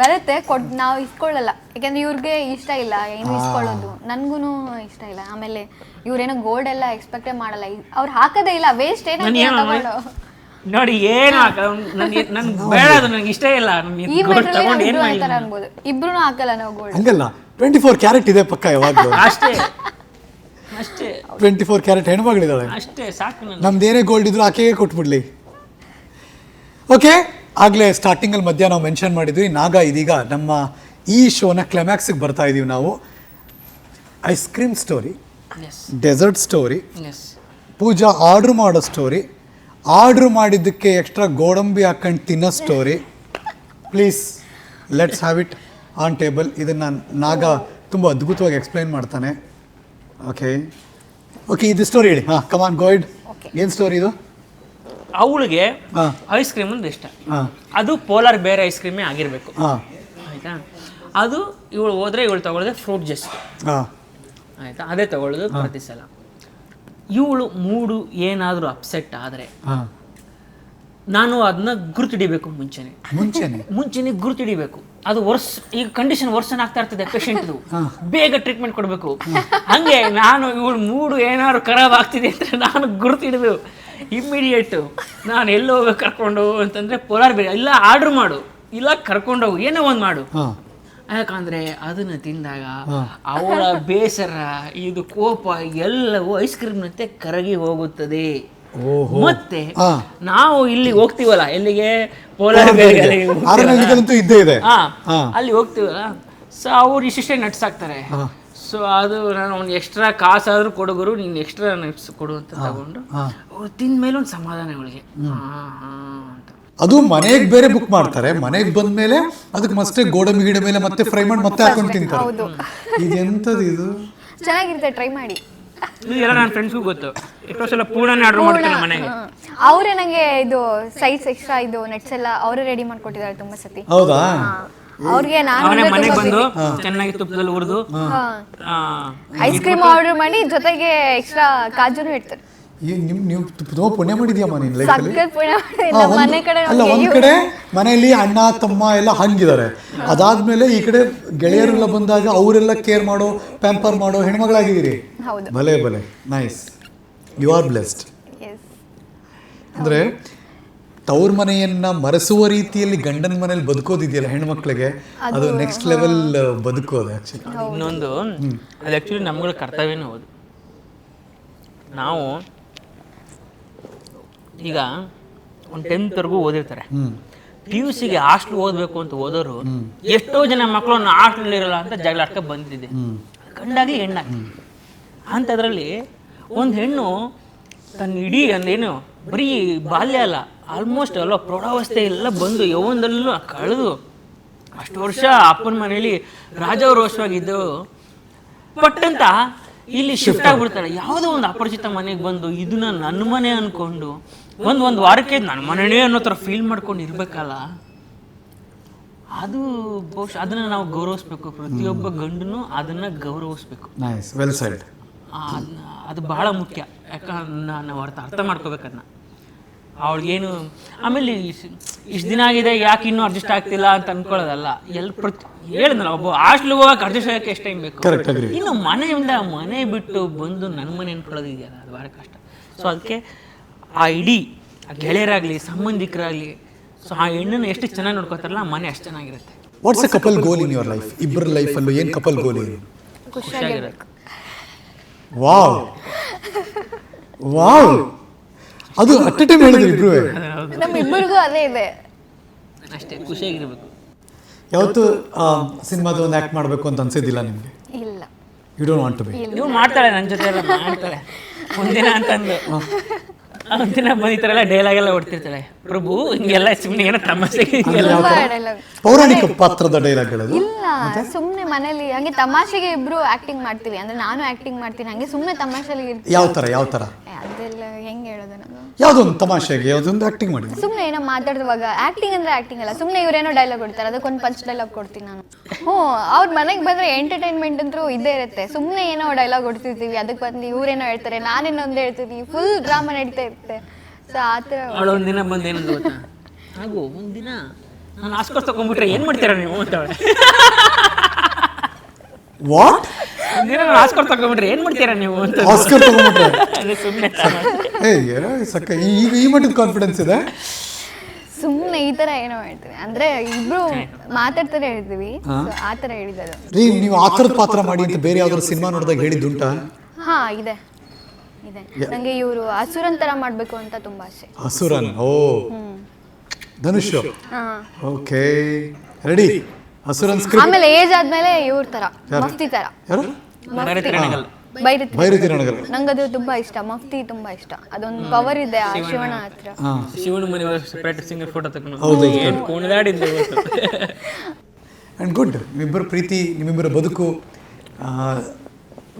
ಬರುತ್ತೆ ಕೊಡ್ ನಾವು ಇಸ್ಕೊಳ್ಳಲ್ಲ. ಯಾಕಂದ್ರೆ ಇವ್ರಿಗೆ ಇಷ್ಟ ಇಲ್ಲ ಏನು ಇಸ್ಕೊಳ್ಳೋದು. ನನ್ಗೂ ಇಷ್ಟ ಇಲ್ಲ. ಆಮೇಲೆ ಇವ್ರೇನೋ ಗೋಲ್ಡ್ ಎಲ್ಲ ಎಕ್ಸ್ಪೆಕ್ಟ್ ಮಾಡಲ್ಲ. ಅವ್ರು ಹಾಕದೇ ಇಲ್ಲ ವೇಸ್ಟ್ ಏನೋ ನಾನು ಏನು ತಗೊಂಡು. ನೋಡಿ ಏನು ನನಗೆ ನನ್ಗೆ ಬೇಡ ಅದು ನನಗೆ ಇಷ್ಟ ಇಲ್ಲ. ಈ ತಗೊಂಡು ಏನು ಮಾಡಿ ಅನ್ಬೋದು. ಇಬ್ರು ಹಾಕಲ್ಲ ನಾವು ಗೋಲ್ಡ್ ಹಂಗಲ್ಲ. ಟ್ವೆಂಟಿ ಫೋರ್ ಕ್ಯಾರೆಟ್ ಇದೆ ಪಕ್ಕ ಯಾವಾಗಲೂ. ಅಷ್ಟೇ. ಅಷ್ಟೇ. ಟ್ವೆಂಟಿ ಫೋರ್ ಕ್ಯಾರೆಟ್ ಹೆಣ್ಮಗಳಿದ್ದಾಳೆ ಅಷ್ಟೇ ಸಾಕು ನಮ್ದು ನಮ್ದೇನೇ ಗೋಲ್ಡ್ ಇದ್ರು ಆಕೆಗೆ ಕೊಟ್ಬಿಡ್ಲಿ. ಓಕೆ ಆಗಲೇ ಸ್ಟಾರ್ಟಿಂಗಲ್ಲಿ ಮಧ್ಯ ನಾವು ಮೆನ್ಷನ್ ಮಾಡಿದ್ವಿ. ನಾಗ ಇದೀಗ ನಮ್ಮ ಈ ಶೋನ ಕ್ಲೈಮ್ಯಾಕ್ಸಿಗೆ ಬರ್ತಾ ಇದ್ದೀವಿ ನಾವು. Ice cream story dessert story Pooja order ಮಾಡೋ ಸ್ಟೋರಿ ಆರ್ಡ್ರ್ ಮಾಡಿದ್ದಕ್ಕೆ ಎಕ್ಸ್ಟ್ರಾ ಗೋಡಂಬಿ ಹಾಕೊಂಡು ತಿನ್ನೋ story please let's have it on table ಇದನ್ನು ನಾಗ ತುಂಬ ಅದ್ಭುತವಾಗಿ ಎಕ್ಸ್ಪ್ಲೈನ್ ಮಾಡ್ತಾನೆ. ಓಕೆ ಓಕೆ ಇದು ಸ್ಟೋರಿ ಹೇಳಿ. ಹಾಂ ಕಮಾನ್ ಗೋಯ್ಡ್ ಏನು ಸ್ಟೋರಿ ಇದು? ಅವಳಿಗೆ ಐಸ್ ಕ್ರೀಮ್ ಅಂದ್ರೆ ಇಷ್ಟ. ಅದು ಪೋಲಾರ್ ಬೇರೆ ಐಸ್ ಕ್ರೀಮೇ ಆಗಿರಬೇಕು. ಆಯ್ತಾ? ಅದು ಇವಳು ಹೋದ್ರೆ ಇವಳು ತಗೊಳ್ಳೋದೆ ಫ್ರೂಟ್ ಜಸ್ಟ್ ಆಯಿತಾ? ಅದೇ ತಗೊಳ್ಳೋದು ಪ್ರತಿ ಸಲ. ಇವಳು ಮೂಡು ಏನಾದರೂ ಅಪ್ಸೆಟ್ ಆದರೆ ನಾನು ಅದನ್ನ ಗುರುತಿಡಿಬೇಕು ಮುಂಚೆನೆ. ಮುಂಚೆನೆ? ಮುಂಚೆನೆ ಗುರುತಿಡಿಬೇಕು. ಅದು ವರ್ಷ ಈಗ ಕಂಡೀಷನ್ ವರ್ಷನ್ ಆಗ್ತಾ ಇರ್ತದೆ ಪೇಷಂಟ್ದು ಬೇಗ ಟ್ರೀಟ್ಮೆಂಟ್ ಕೊಡಬೇಕು. ಹಂಗೆ ನಾನು ಇವಳು ಮೂಡು ಏನಾದ್ರು ಖರಾಬ್ ಆಗ್ತಿದೆ ಅಂತ ನಾನು ಗುರುತಿಡಿದು ಇಮ್ಮಿಡಿಯೇಟು ನಾನು ಎಲ್ಲಿ ಹೋಗ್ಬೇಕು ಕರ್ಕೊಂಡು ಅಂತಂದ್ರೆ ಪೋಲಾರ್ ಬೇರೆ ಇಲ್ಲ ಆರ್ಡ್ರ್ ಮಾಡು. ಇಲ್ಲ ಕರ್ಕೊಂಡೋಗು ಏನೋ ಒಂದು ಮಾಡು. ಯಾಕಂದರೆ ಅದನ್ನ ತಿಂದಾಗ ಅವಳ ಬೇಸರ ಇದು ಕೋಪ ಎಲ್ಲವೂ ಐಸ್ ಕ್ರೀಮ್ನಂತೆ ಕರಗಿ ಹೋಗುತ್ತದೆ. ಮತ್ತೆ ನಾವು ಇಲ್ಲಿ ಹೋಗ್ತೀವಲ್ಲ ಎಲ್ಲಿಗೆ? ಪೋಲಾರ್ ಇದ್ದೇ ಇದೆ. ಅಲ್ಲಿ ಹೋಗ್ತೀವಲ್ಲ ಸೊ ಅವ್ರು ಇಷ್ಟಿಷ್ಟೇ ನಟ್ಸ್ ಹಾಕ್ತಾರೆ ಸೊ ಅದು ನಾನು ಅವ್ನು ಎಕ್ಸ್ಟ್ರಾ ಕಾಸಾದರೂ ಕೊಡುಗರು ನೀನು ಎಕ್ಸ್ಟ್ರಾ ನೆಟ್ಸ್ ಕೊಡು ಅಂತ ತಗೊಂಡು ಅವ್ರು ತಿಂದ ಮೇಲೆ ಒಂದು ಸಮಾಧಾನ ಅವಳಿಗೆ ಅಂತ. ಅದು ಮನೆಗೆ ಬೇರೆ ಬುಕ್ ಮಾಡ್ತಾರೆ. ಮನೆಗೆ ಬಂದ್ಮೇಲೆ ಅದಕ್ಕೆ ಮತ್ತೆ ಗೋಡಂಬಿ ಗಿಡ ಮೇಲೆ ಮತ್ತೆ ಫ್ರೈ ಮಾಡಿ ಮತ್ತೆ ಹಾಕೊಂಡು ತಿಂತಾರೆ. ಹೌದು. ಇದೆಂತದ್ದು ಇದು? ಚೆನ್ನಾಗಿರುತ್ತೆ ಟ್ರೈ ಮಾಡಿ. ಇದೆಲ್ಲ ನನ್ನ ಫ್ರೆಂಡ್ಸ್ಗೂ ಗೊತ್ತು. ಎಷ್ಟೋ ಸಲ ಪೂರ್ಣನೇ ಆರ್ಡರ್ ಮಾಡ್ತಾರೆ ಮನೆಗೆ. ಅವರೇ ನಂಗೆ ಇದು ಸೈಡ್ಸ್ ಎಕ್ಸ್ಟ್ರಾ ಇದು ನೆಟ್ಸ್ ಎಲ್ಲ ಅವರೇ ರೆಡಿ ಮಾಡ್ಕೊಟ್ಟಿದ್ದಾರೆ ತುಂಬಾ ಸತಿ. ಹೌದಾ? ಅವ್ರಿಗೆ ನಾನು ಮನೆಗೆ ಬಂದು ಚೆನ್ನಾಗಿ ತುಪ್ಪದಲ್ಲಿ ಹುರಿದು ಐಸ್ ಕ್ರೀಮ್ ಆರ್ಡರ್ ಮಾಡಿ ಜೊತೆಗೆ ಎಕ್ಸ್ಟ್ರಾ ಕಾಜುನು ಇಡ್ತಾರೆ. ಈಗ ನಿಮ್ ನೀವು ತುಂಬ ಪುಣ್ಯ ಮಾಡಿದ್ಯಮ್ಮ ನೀನ್ ಲೈಫಲ್ಲಿ ಸಕ್ಕತ್ ಪುಣ್ಯ ನಮ್ಮ ಮನೆ ಕಡೆ ಅಲ್ಲ ಒಂದ್ ಕಡೆ ಮನೆಯಲ್ಲಿ ಅಣ್ಣ ತಮ್ಮ ಎಲ್ಲ ಹಂಗಿದ್ದಾರೆ. ಅದಾದ್ಮೇಲೆ ಈ ಕಡೆ ಗೆಳೆಯರೆಲ್ಲ ಬಂದಾಗ ಅವರೆಲ್ಲ ಕೇರ್ ಮಾಡೋ ಪ್ಯಾಂಪರ್ ಮಾಡೋ ಹೆಣ್ಮಗಳಾಗಿದ್ದೀರಿ. ಹೌದು. ಭಲೆ ಭಲೆ nice you are blessed yes ಅಂದರೆ ತವ್ರ ಮನೆಯನ್ನ ಮರೆಸುವ ರೀತಿಯಲ್ಲಿ ಗಂಡನ ಮನೇಲಿ ಬದುಕೋದಿದೆಯಲ್ಲ ಹೆಣ್ಮಕ್ಳಿಗೆ? ಅದು ನೆಕ್ಸ್ಟ್ ಲೆವೆಲ್ ಬದುಕೋದು ಆಕ್ಚುಲಿ ಇನ್ನೊಂದು ಅದು ಆ್ಯಕ್ಚುಲಿ ನಮ್ಗಳ ಕರ್ತವ್ಯನೂ ಹೌದು ನಾವು ಈಗ ಒಂದು ಟೆಂತ್ವರೆಗೂ ಓದಿರ್ತಾರೆ. ಪಿ ಯು ಸಿಗೆ ಹಾಸ್ಟ್ಲ್ ಓದಬೇಕು ಅಂತ ಓದೋರು ಎಷ್ಟೋ ಜನ ಮಕ್ಕಳು ಹಾಸ್ಟ್ಲ್ ಇರಲ್ಲ ಅಂತ ಜಗಳ ಆಡ್ಕೊಂಡು ಬಂದಿದೆ ಗಂಡಾಗಿ ಹೆಣ್ಣಾಗಿ. ಅಂಥದ್ರಲ್ಲಿ ಒಂದು ಹೆಣ್ಣು ತನ್ನ ಇಡೀ ಅಂದೇನು ಬರೀ ಬಾಲ್ಯ ಅಲ್ಲ ಆಲ್ಮೋಸ್ಟ್ ಎಲ್ಲ ಪ್ರೌಢಾವಸ್ಥೆ ಎಲ್ಲ ಬಂದು ಯೌವನದಲ್ಲೂ ಕಳೆದು ಅಷ್ಟು ವರ್ಷ ಅಪ್ಪನ ಮನೇಲಿ ರಾಜವರೋಷವಾಗಿದ್ದು ಪಟ್ಟಂತ ಇಲ್ಲಿ ಶಿಫ್ಟ್ ಆಗ್ಬಿಡ್ತಾರೆ. ಯಾವುದೋ ಒಂದು ಅಪರಿಚಿತ ಮನೆಗೆ ಬಂದು ಇದನ್ನ ನನ್ನ ಮನೆ ಅಂದ್ಕೊಂಡು ಒಂದು ಒಂದು ವಾರಕ್ಕೆ ನನ್ನ ಮನೆನೇ ಅನ್ನೋ ಥರ ಫೀಲ್ ಮಾಡ್ಕೊಂಡು ಇರಬೇಕಲ್ಲ? ಅದು ಬಹುಶಃ ಅದನ್ನ ನಾವು ಗೌರವಿಸ್ಬೇಕು. ಪ್ರತಿಯೊಬ್ಬ ಗಂಡನು ಅದನ್ನ ಗೌರವಿಸ್ಬೇಕು. ವೆಲ್ ಸೈಡ್ ಅದು ಬಹಳ ಮುಖ್ಯ. ಯಾಕಂದ್ರೆ ನಾವು ಅರ್ಥ ಅರ್ಥ ಮಾಡ್ಕೋಬೇಕು ಅದನ್ನ ಅವಳಿಗೇನು ಆಮೇಲೆ ಇಷ್ಟು ದಿನ ಆಗಿದೆ ಯಾಕೆ ಇನ್ನೂ ಅಡ್ಜಸ್ಟ್ ಆಗ್ತಿಲ್ಲ ಅಂತ ಅನ್ಕೊಳ್ಳೋದಲ್ಲ. ಎಲ್ಲಿ ಪ್ರತಿ ಹೇಳಿದ್ನಲ್ಲ ಒಬ್ಬ ಹಾಸ್ಟ್ಲಿಗೆ ಹೋಗಕ್ಕೆ ಅಡ್ಜಸ್ಟ್ ಆಗಕ್ಕೆ ಎಷ್ಟು ಟೈಮ್ ಬೇಕು? ಇನ್ನು ಮನೆಯಿಂದ ಮನೆ ಬಿಟ್ಟು ಬಂದು ನನ್ನ ಮನೆ ಅನ್ಕೊಳ್ಳೋದು ಇದೆಯಲ್ಲ ಅದು ಭಾಳ ಕಷ್ಟ. ಸೊ ಅದಕ್ಕೆ ಆ ಇಡೀ ಆ ಗೆಳೆಯರಾಗಲಿ ಸಂಬಂಧಿಕರಾಗಲಿ ಸೊ ಆ ಹೆಣ್ಣನ್ನು ಎಷ್ಟು ಚೆನ್ನಾಗಿ ನೋಡ್ಕೋತಾರಲ್ಲ ಮನೆ ಅಷ್ಟು ಚೆನ್ನಾಗಿರುತ್ತೆ. What's a couple goal in your life ಇಬ್ಬರ ಲೈಫಲ್ಲೂ ಏನು ಕಪಲ್ ಗೋಲ್ ಏನು ಖುಷಿಯಾಗಿರಬೇಕು. ವಾವ್ ವಾವ್ ಅದು ಅಟ್ ಟೈಮ್ ಹೇಳಿದ್ರು ಇಬ್ರು ನಮ್ಮಿಬ್ಬರಿಗೂ ಅದೇ ಇದೆ. ಅಷ್ಟೇ ಖುಷಿಯಾಗಿರ್ಬೇಕು. ಯಾವತ್ತು ಸಿನಿಮಾದ ಒಂದು ಆಕ್ಟ್ ಮಾಡಬೇಕು ಅಂತ ಅನ್ಸಿದ್ದಿಲ್ಲ ನಿಮಗೆ? ಇಲ್ಲ. You don't want to be ನೀವು ಮಾಡ್ತಾಳೆ ನನ್ನ ಜೊತೆ ಎಲ್ಲ ಮಾಡ್ತಾಳೆ ಒಂದಿನ ಅಂತಂದು. ಒಂದಿನ ಬಂದಿತ್ತಾರಲ್ಲ ಡೈಲಾಗ್ ಎಲ್ಲ ಹೊಡ್ತಿರ್ತಾಳೆ ಪ್ರಭು ಹಿಂಗೆಲ್ಲ ಸುಮ್ಮನೆ ಏನೋ ತಮಾಷೆಗೆ ಹಿಂಗೆಲ್ಲ. ಪೌರಾಣಿಕ ಪಾತ್ರದ ಡೈಲಾಗ್ಗಳದು ಇಲ್ಲ ಸುಮ್ಮನೆ ಮನೇಲಿ ಹಂಗೆ ತಮಾಷೆಗೆ ಇಬ್ರು ಆಕ್ಟಿಂಗ್ ಮಾಡ್ತೀವಿ. ಅಂದ್ರೆ ನಾನು ಆಕ್ಟಿಂಗ್ ಮಾಡ್ತೀನಿ ಹಂಗೆ ಸುಮ್ಮನೆ ತಮಾಷೆಲಿ ಯಾವ ಥರ ಯಾವ ಥರ ಅದೆಲ್ಲ ಹೆಂಗೆ ಹೇಳೋದು ನಾನು ಯಾವುದೊಂದು ತಮಾಷೆಗೆ ಯಾವುದೊಂದು ಆ್ಯಕ್ಟಿಂಗ್ ಮಾಡಿ? ಸುಮ್ನೆ ಏನೋ ಮಾತಾಡುವಾಗ ಆಕ್ಟಿಂಗ್ ಅಂದ್ರೆ ಆಕ್ಟಿಂಗ್ ಅಲ್ಲ. ಸುಮ್ಮನೆ ಇವರೇನೋ ಡೈಲಾಗ್ ಕೊಡ್ತಾರೆ ಅದಕ್ಕೊಂದು ಪಂಚ್ ಡೈಲಾಗ್ ಕೊಡ್ತೀನಿ ನಾನು. ಹ್ಞೂ ಅವ್ರ ಮನೆಗೆ ಬಂದರೆ ಎಂಟರ್ಟೈನ್ಮೆಂಟ್ ಅಂದ್ರೂ ಇದ್ದೇ ಇರುತ್ತೆ. ಸುಮ್ಮನೆ ಏನೋ ಡೈಲಾಗ್ ಕೊಡ್ತಿರ್ತೀವಿ ಅದಕ್ಕೆ ಬಂದು ಇವ್ರೇನೋ ಹೇಳ್ತಾರೆ ನಾನೇನೊಂದು ಹೇಳ್ತೀನಿ ಫುಲ್ ಡ್ರಾಮಾ ನಡೀತಾ ಇರುತ್ತೆ. ಸೊ ಆ ಥರ ಅವಳು ಒಂದಿನ ಬಂದು ಏನಂದು ಗೊತ್ತಾ? ಹಾಗೂ ಒಂದಿನ ನಾನು ಆಸ್ಕರ್ ತಗೊಂಡ್ಬಿಟ್ರೆ ಏನು ಮಾಡ್ತೀರಾ ನೀವು? ಅಂತ ವಾಟ್ ಒಂದಿನ ನಾನು ಆಸ್ಕರ್ ತಗೊಂಡ್ಬಿಟ್ರೆ ಏನು ಮಾಡ್ತೀರಾ ನೀವು ಅಂತ. ಆಸ್ಕರ್ ತಗೊಂಡ್ಬಿಟ್ರೆ? ಅದೇ ಸುಮ್ಮನೆ ಏ ಏನೋ ಸಕ್ಕ ಈಗ ಈ ಮಟ್ಟದ ಕಾನ್ಫಿಡೆನ್ಸ್ ಇದೆ? ಸುಮ್ನೆ ಈ ತರ ಏನೋ ಹೇಳ್ತೀನಿ. ಅಂದ್ರೆ ಇಬ್ರು ಮಾತಾಡ್ತಾರೆ ಹೇಳ್ತೀವಿ ಆ ಥರ ಹೇಳಿದ್ದು. ರೀ ನೀವು ಆ ಥರದ ಪಾತ್ರ ಮಾಡಿ ಅಂತ ಬೇರೆ ಯಾವ್ದಾದ್ರು ಸಿನಿಮಾ ನೋಡಿದಾಗ ಹೇಳಿದ್ದುಂಟಾ? ಹಾ ಇದೆ. ಇದೆ. ನಂಗೆ ಇವರು ಹಸುರನ್ ತರ ಮಾಡ್ಬೇಕು ಅಂತ ತುಂಬಾ ಆಸೆ. ಹಸುರನ್ ಓ. ಧನುಷ್. ಹಾ. ಓಕೆ. ರೆಡಿ? ಹಸುರನ್ ಸ್ಕ್ರಿಪ್ಟ್ ಆಮೇಲೆ ಏಜ್ ಆದ್ಮೇಲೆ ಇವ್ರ ತರ. ಮಸ್ತಿ ತರ. ಯಾರು? ಬರೀ ರಣಗಲ್ ಬೈರತಿ ನಂಗೆ ಅದು ತುಂಬಾ ಇಷ್ಟ ಮಫ್ತಿ ತುಂಬಾ ಇಷ್ಟ. ಅದೊಂದು ಪವರ್ ಇದೆ ಆ ಶಿವನ ಹತ್ರ. ಶಿವನ ಮನೆ ಸೆಪರೇಟ್ ಸಿಂಗಲ್ ಫೋಟೋ ಹೌದು. ಆ್ಯಂಡ್ ಗುಡ್ ನಿಮ್ಮಿಬ್ಬರ ಪ್ರೀತಿ ನಿಮ್ಮಿಬ್ಬರ ಬದುಕು ಆ,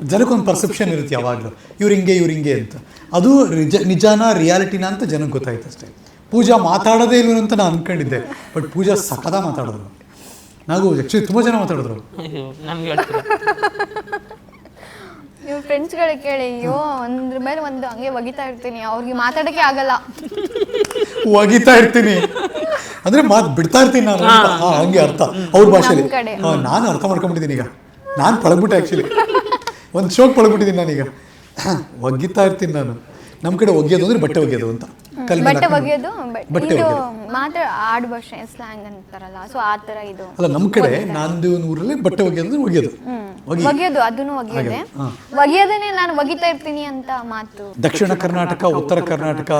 ಜನಕ್ಕೊಂದು ಪರ್ಸೆಪ್ಷನ್ ಇರುತ್ತೆ ಯಾವಾಗಲೂ. ಇವ್ರು ಹಿಂಗೆ ಇವ್ರು ಹಿಂಗೆ ಅಂತ. ಅದು ನಿಜ ನಿಜಾನ ರಿಯಾಲಿಟಿನ ಅಂತ ಜನಕ್ಕೆ ಗೊತ್ತಾಯ್ತು ಅಷ್ಟೇ. ಪೂಜಾ ಮಾತಾಡೋದೇ ಇಲ್ಲ ಅಂತ ನಾನು ಅನ್ಕೊಂಡಿದ್ದೆ. ಬಟ್ ಪೂಜಾ ಸಕದ ಮಾತಾಡಿದ್ರು. ನಾವು ಆ್ಯಕ್ಚುಲಿ ತುಂಬ ಜನ ಮಾತಾಡಿದ್ರು. ಹೇಳ್ತೀರ ಫ್ರೆಂಡ್ಸ್ಗಳಿಗೆ ಕೇಳಿ ಅಯ್ಯೋ ಒಂದ್ರ ಮೇಲೆ ಒಂದು ಹಂಗೆ ಒಗಿತಾ ಇರ್ತೀನಿ ಅವ್ರಿಗೆ ಮಾತಾಡಕ್ಕೆ ಆಗಲ್ಲ. ಒಗಿತಾ ಇರ್ತೀನಿ. ಅಂದ್ರೆ ಮಾತು ಬಿಡ್ತಾ ಇರ್ತೀನಿ ನಾನು ಅಂತ. ಹಾ, ಹಂಗೆ ಅರ್ಥ. ಅವ್ರ ಭಾಷೆಲಿ ನಮ್ ಕಡೆ. ಹಾ, ನಾನು ಅರ್ಥ ಮಾಡ್ಕೊಂಡ್ಬಿಟ್ಟಿದ್ದೀನಿ ಈಗ. ನಾನು ಪಳಗ್ಬಿಟ್ಟೆ ಆ್ಯಕ್ಚುಲಿ ಒಂದು ಶೋಕ್ ಪಳಗ್ಬಿಟ್ಟಿದ್ದೀನಿ ನಾನೀಗ. ಒಗಿತಾ ಇರ್ತೀನಿ ನಾನು. ನಮ್ಮ ಕಡೆ ಒಗೆಯೋದು ಅಂದ್ರೆ ಬಟ್ಟೆ ಒಗೆಯೋದು ಅಂತ. ಬಟ್ಟೆ. ಒಗೆಯೋದು ಬಟ್ ಇದು. ಮಾತ್ರ ಆಡು ಭಾಷೆ ಸ್ಲ್ಯಾಂಗ್ ಅಂತಾರಲ್ಲ ಸೊ ಆ ಥರ ಇದು ಅಲ್ಲ ನಮ್ಮ ಕಡೆ ನಂದು ಊರಲ್ಲಿ ಬಟ್ಟೆ ಒಗೆಯೋದು ಒಗೆಯೋದು ಒಗಿ ಒಗೆಯೋದು ಅದನ್ನು ಒಗೆಯೋದೆ ಹಾ. ಒಗೆಯೋದೇನೆ ನಾನು ಒಗಿತಾ ಇರ್ತೀನಿ ಅಂತ ಮಾತು ದಕ್ಷಿಣ ಕರ್ನಾಟಕ ಉತ್ತರ ಕರ್ನಾಟಕ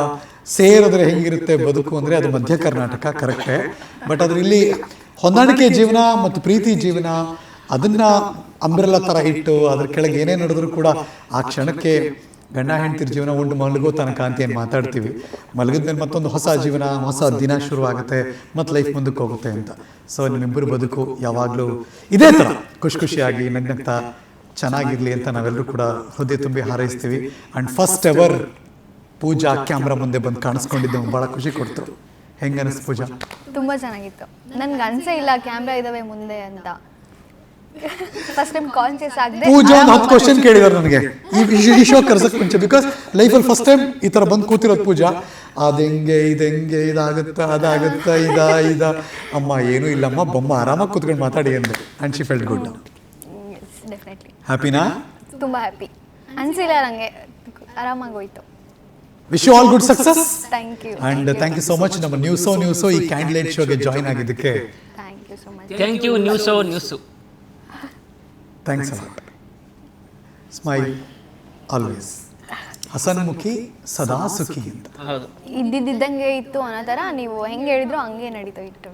ಸೇರಿದ್ರೆ ಹೆಂಗಿರುತ್ತೆ ಬದುಕು ಅಂದ್ರೆ ಅದು ಮಧ್ಯ ಕರ್ನಾಟಕ ಕರೆಕ್ಟೇ ಬಟ್ ಅದರಲ್ಲಿ ಇಲ್ಲಿ ಹೊಂದಾಣಿಕೆ ಜೀವನ ಮತ್ತು ಪ್ರೀತಿ ಜೀವನ ಅದನ್ನ ಅಂಬ್ರೆಲ್ಲ ತರ ಇಟ್ಟು ಅದ್ರ ಕೆಳಗೆ ಏನೇ ನಡೆದ್ರು ಕೂಡ ಆ ಕ್ಷಣಕ್ಕೆ ಗಂಡ ಹೆಂಡತಿ ಜೀವನ ಉಂಡು ಮಲಗೋ ತನಕ ಅಂತ ಏನು ಮಾತಾಡ್ತೀವಿ. ಮಲಗಿದ್ಮೇಲೆ ಮತ್ತೊಂದು ಹೊಸ ಜೀವನ, ಹೊಸ ದಿನ ಶುರುವಾಗುತ್ತೆ, ಮತ್ತು ಲೈಫ್ ಮುಂದಕ್ಕೆ ಹೋಗುತ್ತೆ ಅಂತ. ಸೊ ನಿಮ್ಮಿಬ್ಬರು ಬದುಕು ಯಾವಾಗಲೂ ಇದೇ ಥರ ಖುಷಿ ಖುಷಿಯಾಗಿ, ನಗ್ನಗ್ತಾ, ಚೆನ್ನಾಗಿರಲಿ ಅಂತ ನಾವೆಲ್ಲರೂ ಕೂಡ ಹೃದಯ ತುಂಬಿ ಹಾರೈಸ್ತೀವಿ. And first ever Pooja camera ಮುಂದೆ ಬಂದು ಕಾಣಿಸ್ಕೊಂಡಿದ್ದೆ ಭಾಳ ಖುಷಿ ಕೊಡ್ತು. ಹೆಂಗನಸ್ ಪೂಜಾ? ತುಂಬಾ ಚೆನ್ನಾಗಿತ್ತು. ನನ್ಗೆ ಅನ್ಸೇ ಇಲ್ಲ ಕ್ಯಾಮ್ರಾ ಇದಾವೆ ಮುಂದೆ ಅಂತ. ಫಸ್ಟ್ ಟೈಮ್ ಕಾನ್ಶಿಯಸ್ ಆಗದೆ. ಪೂಜಾ ಒಂದು ಹತ್ತು ಕ್ವಶನ್ ಕೇಳಿದಾರೆ ನನಗೆ. ಈ ಶೋ ಕರ್ಸಕ್ ಮುಂಚೆ ಬಿಕಾಸ್ ಲೈಫಲ್ಲಿ ಫಸ್ಟ್ ಟೈಮ್ ಈ ಥರ ಬಂದು ಕೂತಿರೋದು ಪೂಜಾ. ಅದು ಹೆಂಗೆ ಇದು ಹೆಂಗೆ ಇದಾಗುತ್ತಾ ಅದಾಗುತ್ತಾ ಇದ ಇದ. ಅಮ್ಮ ಏನೂ ಇಲ್ಲಮ್ಮ ಬೊಮ್ಮ ಆರಾಮಾಗಿ ಕೂತ್ಕೊಂಡು ಮಾತಾಡಿ ಅಂದೆ. And she felt good definitely ಹ್ಯಾಪಿನಾ ತುಂಬಾ ಹ್ಯಾಪಿ ಅನ್ಸಿಲ್ಲ ನಂಗೆ. ಆರಾಮಾಗಿ ಹೋಯ್ತು. Wish you all good success thank you and thank you so much ನಮ್ಮ ನ್ಯೂಸೋ ನ್ಯೂಸೋ ಈ ಕ್ಯಾಂಡಿಡೇಟ್ ಶೋಗೆ ಜಾಯ್ನ್ ಆಗಿದ್ದಕ್ಕೆ. Thank you so much thank you ನ್ಯೂಸೋ ನ್ಯೂಸು ಥ್ಯಾಂಕ್ಸ್ ಸ್ಮೈಲ್ ಆಲ್ವೇಸ್ ಹಸನ್ಮುಖಿ ಸದಾ ಸುಖಿ ಅಂತ ಹೌದು. ಇದ್ದಿದ್ದಂಗೆ ಇತ್ತು ಅನ್ನೋ ಥರ ನೀವು ಹೆಂಗೆ ಹೇಳಿದ್ರು ಹಂಗೆ ನಡೀತಾ ಇಟ್ಟು